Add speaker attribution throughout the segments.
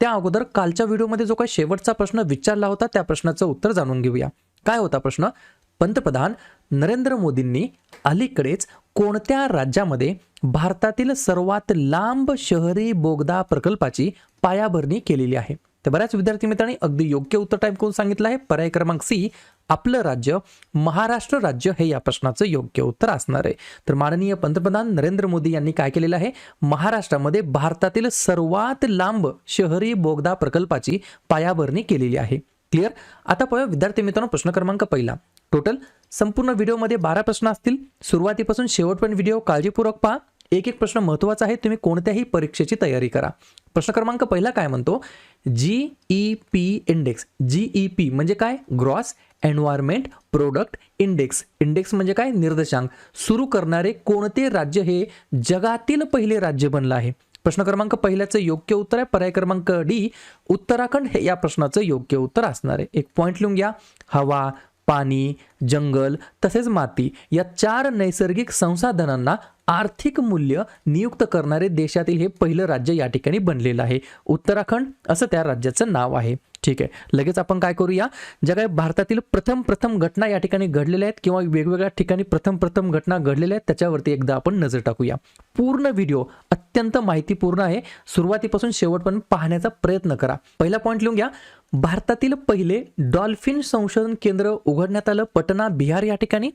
Speaker 1: त्या अगोदर कालच्या व्हिडिओमध्ये जो काही शेवटचा प्रश्न विचारला होता त्या प्रश्नाचं उत्तर जाणून घेऊया. काय होता प्रश्न? पंतप्रधान नरेंद्र मोदींनी अलीकडेच कोणत्या राज्यामध्ये भारतातील सर्वात लांब शहरी बोगदा प्रकल्पाची पायाभरणी केलेली आहे? तर बऱ्याच विद्यार्थी मित्रांनी अगदी योग्य उत्तर टाईप करून सांगितलं आहे. पर्याय क्रमांक सी आपलं राज्य महाराष्ट्र राज्य हे या प्रश्नाचं योग्य उत्तर असणार आहे. तर माननीय पंतप्रधान नरेंद्र मोदी यांनी काय केलेलं आहे? महाराष्ट्रामध्ये भारतातील सर्वात लांब शहरी बोगदा प्रकल्पाची पायाभरणी केलेली आहे. क्लिअर आता पाहूया विद्यार्थी मित्रांनो प्रश्न क्रमांक पहिला. टोटल संपूर्ण व्हिडिओमध्ये बारा प्रश्न असतील. सुरुवातीपासून शेवटपर्यंत व्हिडिओ काळजीपूर्वक पहा. एक एक प्रश्न महत्त्वाचा आहे. तुम्ही कोणत्याही परीक्षेची तयारी करा. प्रश्न क्रमांक पहिला काय म्हणतो? G E P index G E P म्हणजे काय? Gross environment product index index म्हणजे काय? निर्देशांक. सुरू करणारे कोणते राज्य हे जगातील पहिले राज्य बनलं आहे? प्रश्न क्रमांक पहिल्याचं योग्य उत्तर आहे. पर्याय क्रमांक डी उत्तराखंड हे या प्रश्नाचं योग्य उत्तर असणार आहे. एक पॉईंट लिहून घ्या. हवा पाणी जंगल तसेच माती या चार नैसर्गिक संसाधनांना आर्थिक मूल्य नियुक्त करणारे देशातील हे पहिलं राज्य या ठिकाणी बनलेलं आहे. उत्तराखंड असं त्या राज्याचं नाव आहे. ठीक आहे. लगेच आपण काय करूया? ज्या काही भारतातील प्रथम प्रथम घटना या ठिकाणी घडलेल्या आहेत किंवा वेगवेगळ्या ठिकाणी प्रथम प्रथम घटना घडलेल्या आहेत त्याच्यावरती एकदा आपण नजर टाकूया. पूर्ण व्हिडिओ अत्यंत माहितीपूर्ण आहे. सुरुवातीपासून शेवटपर्यंत पाहण्याचा प्रयत्न करा. पहिला पॉईंट लिहून घ्या. भारतातील पहिले डॉल्फिन संशोधन केंद्र उघडण्यात आलं पटना बिहार या ठिकाणी.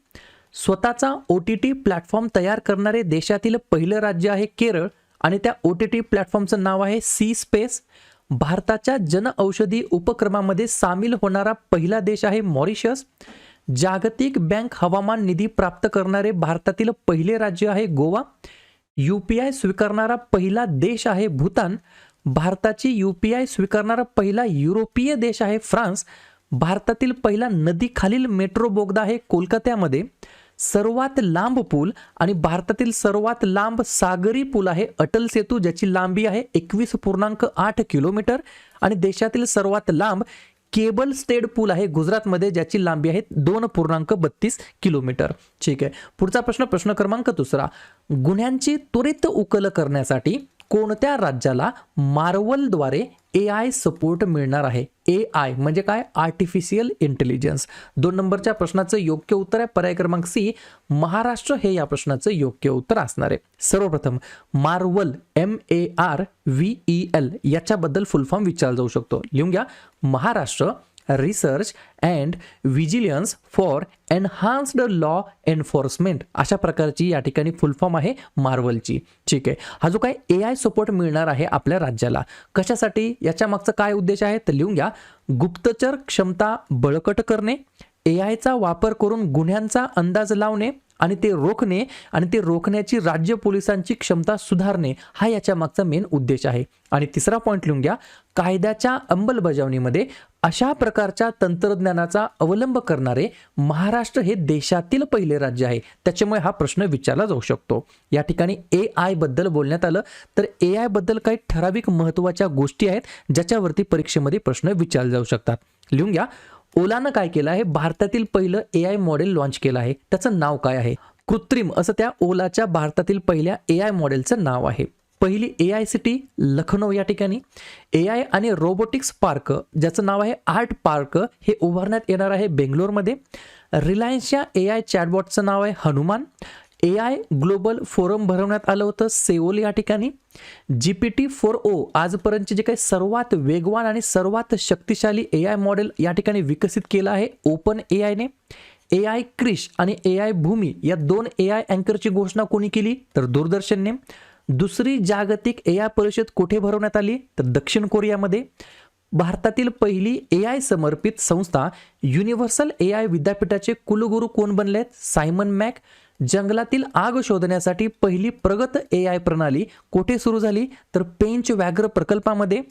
Speaker 1: स्वतःचा ओ टी टी प्लॅटफॉर्म तयार करणारे देशातील पहिलं राज्य आहे केरळ आणि त्या ओ टी टी प्लॅटफॉर्मचं नाव आहे सी स्पेस. भारताच्या जनऔषधी उपक्रमामध्ये सामील होणारा पहिला देश आहे मॉरिशस. जागतिक बँक हवामान निधी प्राप्त करणारे भारतातील पहिले राज्य आहे गोवा. यू पी आय स्वीकारणारा पहिला देश आहे भूतान. भारताची यू पी आय स्वीकारणारा पहिला युरोपीय देश आहे फ्रान्स. भारतातील पहिला नदीखालील मेट्रो बोगदा आहे कोलकात्यामध्ये. सर्वात लांब पूल आणि भारतातील सर्वात लांब सागरी पूल आहे अटल सेतू ज्याची लांबी आहे एकवीस पूर्णांक आठ किलोमीटर. आणि देशातील सर्वात लांब केबल स्टेड पूल आहे गुजरातमध्ये ज्याची लांबी आहे दोन पूर्णांक बत्तीस किलोमीटर. ठीक आहे. पुढचा प्रश्न प्रश्न क्रमांक दुसरा. गुन्ह्यांची त्वरित उकल करण्यासाठी कोणत्या राज्याला मार्वलद्वारे ए आय सपोर्ट मिळणार आहे? ए आय म्हणजे काय? आर्टिफिशियल इंटेलिजन्स दोन नंबरच्या प्रश्नाचं योग्य उत्तर आहे. पर्याय क्रमांक सी महाराष्ट्र हे या प्रश्नाचं योग्य उत्तर असणार आहे. सर्वप्रथम Marvel M A R V E L याच्याबद्दल फुल फॉर्म विचारला जाऊ शकतो. लिहून घ्या. Maharashtra research and vigilance for enhanced law enforcement अशा प्रकारची या ठिकाणी फुल फॉर्म आहे मार्वलची ठीक आहे. हा जो काय ए आय सपोर्ट मिळणार आहे आपल्या राज्याला कशासाठी? याच्या मागचं काय उद्देश आहे? तर लिहून घ्या. गुप्तचर क्षमता बळकट करणे ए आयचा वापर करून गुन्ह्यांचा अंदाज लावणे आणि ते रोखणे आणि ते रोखण्याची राज्य पोलिसांची क्षमता सुधारणे हा याच्या मागचा मेन उद्देश आहे. आणि तिसरा पॉईंट लिहून घ्या कायद्याच्या अंमलबजावणीमध्ये अशा प्रकारच्या तंत्रज्ञानाचा अवलंब करणारे महाराष्ट्र हे देशातील पहिले राज्य आहे. त्याच्यामुळे हा प्रश्न विचारला जाऊ शकतो. या ठिकाणी ए आयबद्दल बोलण्यात आलं तर ए आयबद्दल काही ठराविक महत्त्वाच्या गोष्टी आहेत ज्याच्यावरती परीक्षेमध्ये प्रश्न विचारले जाऊ शकतात. लिहून घ्या ओलानं काय केलं आहे? भारतातील पहिलं ए आय मॉडेल लॉन्च केलं आहे. त्याचं नाव काय आहे? कृत्रिम असं त्या ओलाच्या भारतातील पहिल्या ए आय मॉडेलचं नाव आहे. पहिली ए आय सिटी लखनौ या ठिकाणी. ए आय आणि रोबोटिक्स पार्क ज्याचं नाव आहे आर्ट पार्क हे उभारण्यात येणार आहे बेंगलोरमध्ये. रिलायन्सच्या ए आय चॅटबॉटचं नाव आहे Hanuman. A I global forum भरवण्यात आलं होतं सेओल या ठिकाणी. G P T four O आजपर्यंतचे जे काही सर्वात वेगवान आणि सर्वात शक्तिशाली ए आय मॉडेल या ठिकाणी विकसित केलं आहे ओपन ए आयने ए आय क्रिश आणि ए आय भूमी या दोन ए आय अँकरची घोषणा कोणी केली? तर दूरदर्शनने. दुसरी जागतिक ए आय परिषद कुठे भरवण्यात आली? तर दक्षिण कोरियामध्ये. भारतातील पहिली ए आय समर्पित संस्था युनिव्हर्सल ए आय विद्यापीठाचे कुलगुरू कोण बनले आहेत सायमन मॅक जंगलातील आग शोधण्यासाठी पहिली प्रगत ए आय प्रणाली कोठे सुरू झाली? तर पेंच व्याघ्र प्रकल्पामध्ये.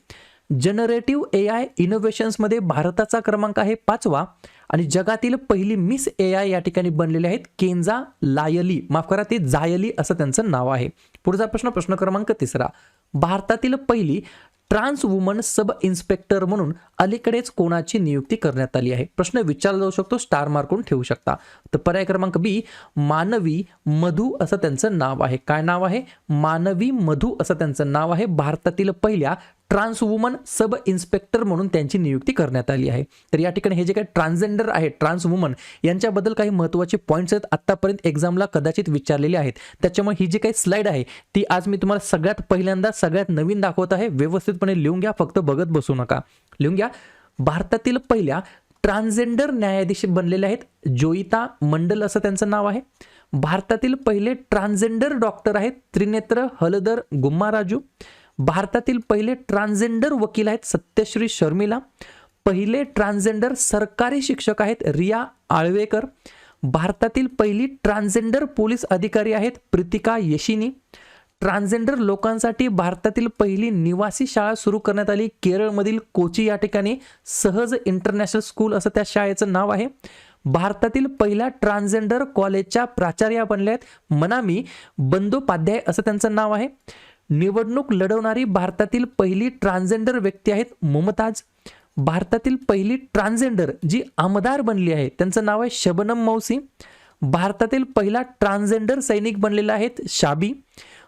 Speaker 1: जनरेटिव्ह ए आय इनोव्हेशन्समध्ये भारताचा क्रमांक आहे पाचवा. आणि जगातील पहिली मिस ए आय या ठिकाणी बनलेले आहेत केंजा लायली. माफ करा ते जायली असं त्यांचं नाव आहे. पुढचा प्रश्न प्रश्न क्रमांक तिसरा. भारतातील पहिली ट्रान्स वुमन सब इन्स्पेक्टर म्हणून अलीकडेच कोणाची नियुक्ती करण्यात आली आहे? प्रश्न विचारला जाऊ शकतो स्टार मार्कून ठेवू शकता. तर पर्याय क्रमांक बी मानवी मधू असं त्यांचं नाव आहे. काय नाव आहे? मानवी मधू असं त्यांचं नाव आहे. भारतातील पहिल्या ट्रान्स वुमन सब इन्स्पेक्टर म्हणून त्यांची नियुक्ती करण्यात आली आहे. तर या ठिकाणी हे जे काही ट्रान्सजेंडर आहे ट्रान्स वुमन यांच्याबद्दल काही महत्त्वाचे पॉईंट्स आहेत. आत्तापर्यंत एक्झामला कदाचित विचारलेले आहेत. त्याच्यामुळे ही जी काही स्लाईड आहे ती आज मी तुम्हाला सगळ्यात पहिल्यांदा सगळ्यात नवीन दाखवत आहे. व्यवस्थितपणे लिहून घ्या फक्त बघत बसू नका. लिहून घ्या. भारतातील पहिल्या ट्रान्सजेंडर न्यायाधीश बनलेले आहेत जोईता मंडल असं त्यांचं नाव आहे. भारतातील पहिले ट्रान्सजेंडर डॉक्टर आहेत त्रिनेत्र हलदर गुम्माराजू. भारतातील पहिले ट्रान्झेंडर वकील आहेत सत्यश्री शर्मिला. पहिले ट्रान्झेंडर सरकारी शिक्षक आहेत रिया आळवेकर. भारतातील पहिली ट्रान्झेंडर पोलीस अधिकारी आहेत प्रीतिका यशिनी. ट्रान्झेंडर लोकांसाठी भारतातील पहिली निवासी शाळा सुरू करण्यात आली केरळमधील कोची या ठिकाणी. सहज इंटरनॅशनल स्कूल असं त्या शाळेचं नाव आहे. भारतातील पहिल्या ट्रान्झेंडर कॉलेजच्या प्राचार्या बनल्या आहेत. मनामी बंदोपाध्याय असं त्यांचं नाव आहे. निवडणूक लढवणारी भारतातील पहिली ट्रान्झेंडर व्यक्ती आहेत मुमताज. भारतातील पहिली ट्रान्झेंडर जी आमदार बनली आहे त्यांचं नाव आहे शबनम मौसी. भारतातील पहिला ट्रान्झेंडर सैनिक बनलेला आहेत शाबी.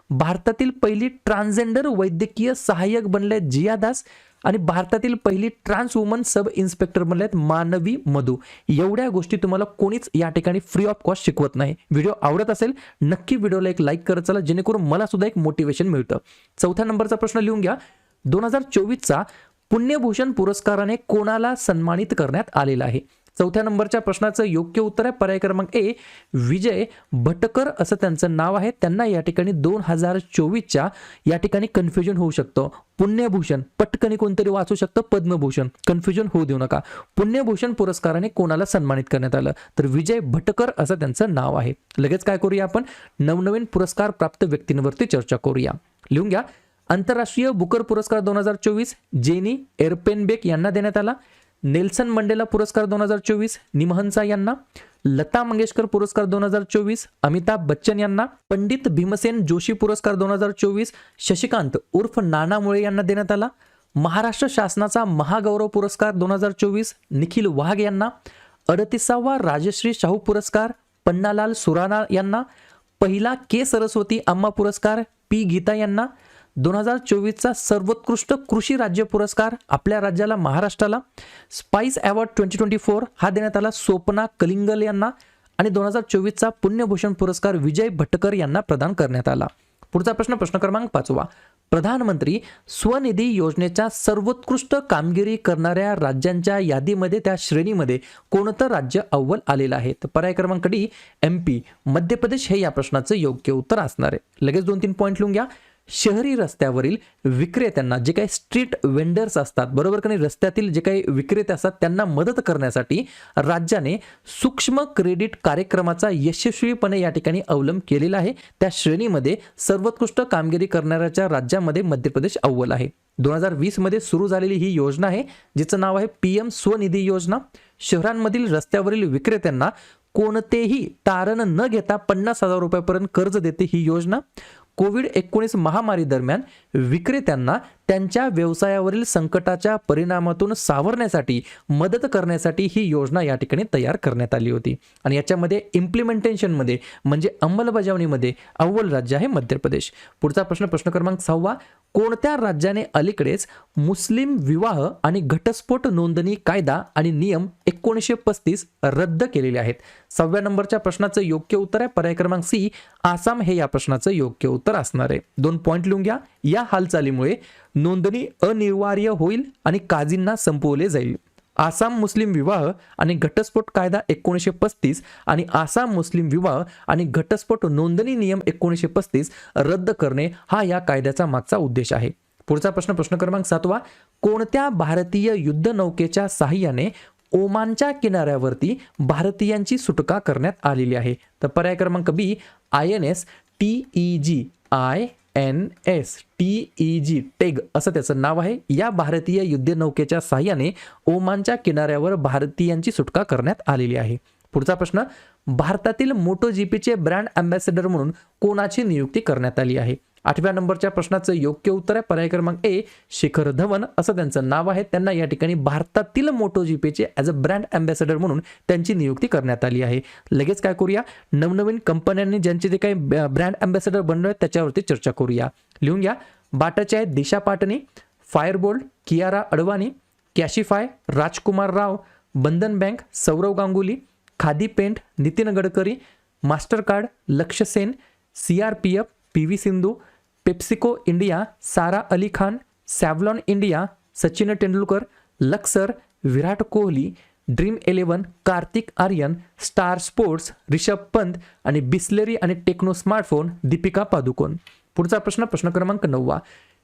Speaker 1: भारतातील पहिली ट्रान्झेंडर वैद्यकीय सहाय्यक बनले जियादास. जिया दास आणि भारतातील पहिली ट्रान्स वुमन सब इन्स्पेक्टर बनले आहेत मानवी मधू. एवढ्या गोष्टी तुम्हाला कोणीच या ठिकाणी फ्री ऑफ कॉस्ट शिकवत नाही. व्हिडिओ आवडत असेल नक्की व्हिडिओला एक लाईक करत चला जेणेकरून मला सुद्धा एक मोटिवेशन मिळतं. चौथ्या नंबरचा प्रश्न लिहून घ्या. दोन हजार चोवीसचा पुण्यभूषण पुरस्काराने कोणाला सन्मानित करण्यात आलेला आहे? चौथ्या नंबरच्या प्रश्नाचं योग्य उत्तर आहे. पर्याय क्रमांक ए विजय भटकर असं त्यांचं नाव आहे. त्यांना या ठिकाणी दोन हजार चोवीसच्या या ठिकाणी कन्फ्युजन होऊ शकतं. पुण्यभूषण पटकनी कोणतरी वाचू शकतं. पद्मभूषण कन्फ्युजन होऊ देऊ नका. पुण्यभूषण पुरस्काराने कोणाला सन्मानित करण्यात आलं? तर विजय भटकर असं त्यांचं नाव आहे. लगेच काय करूया आपण? नवनवीन पुरस्कार प्राप्त व्यक्तींवरती चर्चा करूया. लिहून घ्या. आंतरराष्ट्रीय बुकर पुरस्कार दोन हजार चोवीस जेनी एरपेनबेक यांना देण्यात आला. नेल्सन मंडेला पुरस्कार दोन हजार चोवीस निमहंसा यांना लता मंगेशकर पुरस्कार दोन हजार चोवीस अमिताभ बच्चन यांना पंडित भीमसेन जोशी पुरस्कार दोन हजार चोवीस शशिकांत उर्फ नाना मुळे यांना देण्यात आला. महाराष्ट्र शासनाचा महागौरव पुरस्कार दोन हजार चोवीस निखिल वाघ यांना अडतीसावा राजश्री शाहू पुरस्कार पन्नालाल सुराणा यांना पहिला के सरस्वती अम्मा पुरस्कार पी गीता यांना दोन हजार चोवीसचा सर्वोत्कृष्ट कृषी राज्य पुरस्कार आपल्या राज्याला महाराष्ट्राला. SPICE award twenty twenty four हा देण्यात आला सोपना कलिंगल यांना आणि दोन हजार चोवीसचा पुण्यभूषण पुरस्कार विजय भटकर यांना प्रदान करण्यात आला. पुढचा प्रश्न प्रश्न क्रमांक पाचवा. प्रधानमंत्री स्वनिधी योजनेच्या सर्वोत्कृष्ट कामगिरी करणाऱ्या राज्यांच्या यादीमध्ये त्या श्रेणीमध्ये कोणतं राज्य अव्वल आलेलं आहे? तर पर्याय क्रमांक D M P Madhya Pradesh हे या प्रश्नाचं योग्य उत्तर असणार आहे. लगेच दोन तीन पॉईंट लिहून घ्या. शहरी रस्त्यावरील विक्रेत्यांना जे काही स्ट्रीट वेंडर्स असतात बरोबर का नाही? रस्त्यातील जे काही विक्रेते असतात त्यांना मदत करण्यासाठी राज्याने सूक्ष्म क्रेडिट कार्यक्रमाचा यशस्वीपणे या ठिकाणी अवलंब केलेला आहे. त्या श्रेणीमध्ये सर्वोत्कृष्ट कामगिरी करणाऱ्याच्या राज्यामध्ये मध्य प्रदेश अव्वल आहे. दोन हजार वीसमध्ये सुरू झालेली ही योजना आहे जिचं नाव आहे पी एम स्वनिधी योजना. शहरांमधील रस्त्यावरील विक्रेत्यांना कोणतेही तारण न घेता पन्नास हजार रुपयापर्यंत कर्ज देते ही योजना. कोविड एकोणीस महामारी दरम्यान विक्रेत्यांना त्यांच्या व्यवसायावरील संकटाच्या परिणामातून सावरण्यासाठी मदत करण्यासाठी ही योजना या ठिकाणी तयार करण्यात आली होती. आणि याच्यामध्ये इम्प्लिमेंटेशनमध्ये म्हणजे अंमलबजावणीमध्ये अव्वल राज्य आहे मध्य प्रदेश. पुढचा प्रश्न प्रश्न क्रमांक सहावा कोणत्या राज्याने अलीकडेच मुस्लिम विवाह आणि घटस्फोट नोंदणी कायदा आणि नियम एकोणीसशे पस्तीस रद्द केलेले आहेत? सहाव्या नंबरच्या प्रश्नाचं योग्य उत्तर आहे. पर्याय क्रमांक सी आसाम हे या प्रश्नाचं योग्य उत्तर असणार आहे. दोन पॉईंट लिहून घ्या. या हालचालीमुळे नोंदणी अनिवार्य होईल आणि काजींना संपवले जाईल. आसाम मुस्लिम विवाह आणि घटस्फोट कायदा एकोणीसशे पस्तीस आणि आसाम मुस्लिम विवाह आणि घटस्फोट नोंदणी नियम एकोणीसशे पस्तीस रद्द करणे हा या कायद्याचा मागचा उद्देश आहे. पुढचा प्रश्न प्रश्न क्रमांक सातवा. कोणत्या भारतीय युद्धनौकेच्या साहाय्याने ओमानच्या किनाऱ्यावरती भारतीयांची सुटका करण्यात आलेली आहे? तर पर्याय क्रमांक B I N S T E G. I N S T E G tag असं त्याचं नाव आहे. या भारतीय युद्धनौकेच्या साह्याने ओमानच्या किनाऱ्यावर भारतीयांची सुटका करण्यात आलेली आहे. पुढचा प्रश्न भारतातील मोटो जीपीचे ब्रँड अँबॅसेडर म्हणून कोणाची नियुक्ती करण्यात आली आहे? आठव्या नंबरच्या प्रश्नाचं योग्य उत्तर आहे. पर्याय क्रमांक ए शिखर धवन. असं त्यांचं नाव आहे. त्यांना या ठिकाणी भारतातील मोटो जीपीचे ॲज अ ब्रँड अँबॅसेडर म्हणून त्यांची नियुक्ती करण्यात आली आहे. लगेच काय करूया? नवनवीन कंपन्यांनी ज्यांचे जे काही ब्रँड अँबॅसेडर बनले आहेत त्याच्यावरती चर्चा करूया. लिहून घ्या. बाटाचे आहेत Disha Patani Fireboltt Kiara Advani Cashify Rajkummar Rao Bandhan bank Sourav Ganguly Khadi paint Nitin Gadkari Mastercard Lakshya Sen C R P F P V Sindhu PepsiCo India Sara Ali Khan Savlon India Sachin Tendulkar Luxor Virat Kohli Dream eleven Kartik Aaryan Star Sports Rishabh Pant आणि Bisleri आणि techno smartphone Deepika Padukone. पुढचा प्रश्न प्रश्न क्रमांक नववा.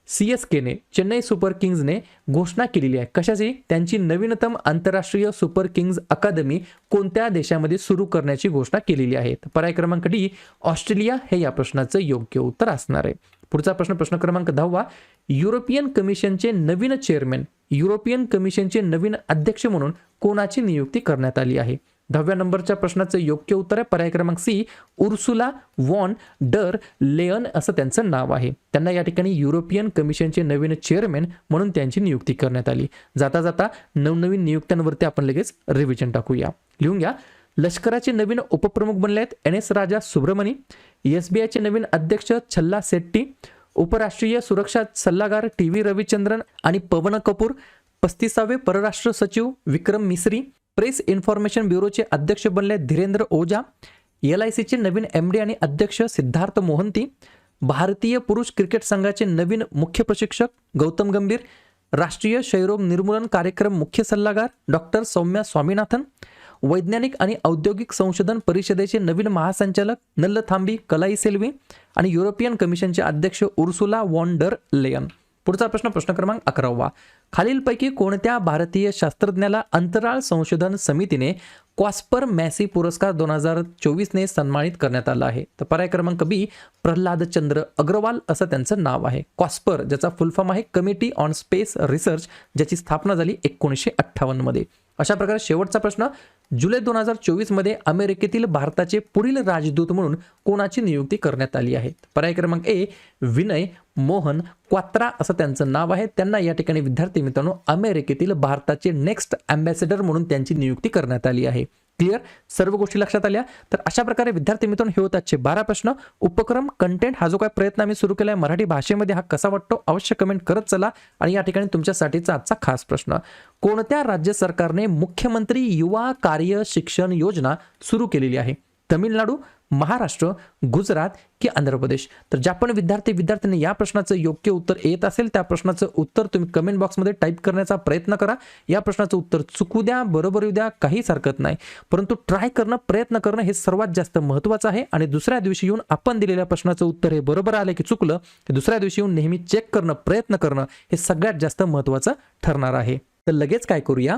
Speaker 1: C S केने Chennai super किंग्जने घोषणा केलेली आहे. कशाची? त्यांची नवीनतम आंतरराष्ट्रीय सुपर किंग्ज अकादमी कोणत्या देशामध्ये सुरू करण्याची घोषणा केलेली आहे? पर्याय क्रमांक डी ऑस्ट्रेलिया हे या प्रश्नाचं योग्य उत्तर असणार आहे. पुढचा प्रश्न प्रश्न क्रमांक दहावा. युरोपियन कमिशनचे नवीन चेअरमॅन युरोपियन कमिशनचे नवीन अध्यक्ष म्हणून कोणाची नियुक्ती करण्यात आली आहे? दहाव्या नंबरच्या प्रश्नाचं योग्य उत्तर आहे पर्याय क्रमांक C Ursula von der Leyen असं त्यांचं नाव आहे. त्यांना या ठिकाणी युरोपियन कमिशनचे नवीन चेअरमॅन म्हणून त्यांची नियुक्ती करण्यात आली. जाता जाता नवनवीन नियुक्त्यांवरती आपण लगेच रिव्हिजन टाकूया. लिहून घ्या. लष्कराचे नवीन उपप्रमुख बनले आहेत N S Raja Subramani S B आयचे नवीन अध्यक्ष छल्ला सेट्टी उपराष्ट्रीय सुरक्षा सल्लागार टी व्ही रविचंद्रन आणि पवन कपूर पस्तीसावे परराष्ट्र सचिव विक्रम मिस्री प्रेस इन्फॉर्मेशन ब्युरोचे अध्यक्ष बनले धीरेंद्र ओझा एल आय सीचे नवीन एम डी आणि अध्यक्ष सिद्धार्थ मोहंती भारतीय पुरुष क्रिकेट संघाचे नवीन मुख्य प्रशिक्षक गौतम गंभीर राष्ट्रीय क्षयरोग निर्मूलन कार्यक्रम मुख्य सल्लागार डॉक्टर सौम्या स्वामीनाथन वैज्ञानिक आणि औद्योगिक संशोधन परिषदेचे नवीन महासंचालक नल्ल थांबी कलाई सेल्वी आणि युरोपियन कमिशनचे अध्यक्ष उर्सुला वॉन्डर लेयन. पुढचा प्रश्न प्रश्न क्रमांक अकरावा. खालीलपैकी कोणत्या भारतीय शास्त्रज्ञाला अंतराळ संशोधन समितीने क्वास्पर मॅसी पुरस्कार दोन हजार चोवीसने सन्मानित करण्यात आला आहे? तर पर्याय क्रमांक बी प्रल्हाद चंद्र अग्रवाल असं त्यांचं नाव आहे. क्वास्पर ज्याचा फुलफॉर्म आहे कमिटी ऑन स्पेस रिसर्च ज्याची स्थापना झाली एकोणीसशे अठ्ठावन्नमध्ये. अशा प्रकारे शेवटचा प्रश्न जुलै दोन हजार चोवीसमध्ये अमेरिकेतील भारताचे पुढील राजदूत म्हणून कोणाची नियुक्ती करण्यात आली आहे? पर्याय क्रमांक ए विनय मोहन क्वात्रा असं त्यांचं नाव आहे. त्यांना या ठिकाणी विद्यार्थी मित्रांनो अमेरिकेतील भारताचे नेक्स्ट अँबॅसेडर म्हणून त्यांची नियुक्ती करण्यात आली आहे. क्लिअर सर्व गोष्टी लक्षात आल्या? तर अशा प्रकारे विद्यार्थी मित्रांनो हे होत आजचे बारा प्रश्न. उपक्रम कंटेंट हा जो काय प्रयत्न आम्ही सुरू केला आहे मराठी भाषेमध्ये हा कसा वाटतो? अवश्य कमेंट करत चला. आणि या ठिकाणी तुमच्यासाठीचा आजचा खास प्रश्न. कोणत्या राज्य सरकारने मुख्यमंत्री युवा कार्य शिक्षण योजना सुरू केलेली आहे? तमिळनाडू महाराष्ट्र गुजरात की आंध्र प्रदेश. तर ज्या पण विद्यार्थी विद्यार्थ्यांनी या प्रश्नाचं योग्य उत्तर येत असेल त्या प्रश्नाचं उत्तर तुम्ही कमेंट बॉक्समध्ये टाईप करण्याचा प्रयत्न करा. या प्रश्नाचं उत्तर चुकू द्या बरोबर येऊ द्या काहीच हरकत नाही. परंतु ट्राय करणं प्रयत्न करणं हे सर्वात जास्त महत्त्वाचं आहे. आणि दुसऱ्या दिवशी येऊन आपण दिलेल्या प्रश्नाचं उत्तर हे बरोबर आलं की चुकलं ते दुसऱ्या दिवशी येऊन नेहमी चेक करणं प्रयत्न करणं हे सगळ्यात जास्त महत्त्वाचं ठरणार आहे. तर लगेच काय करूया?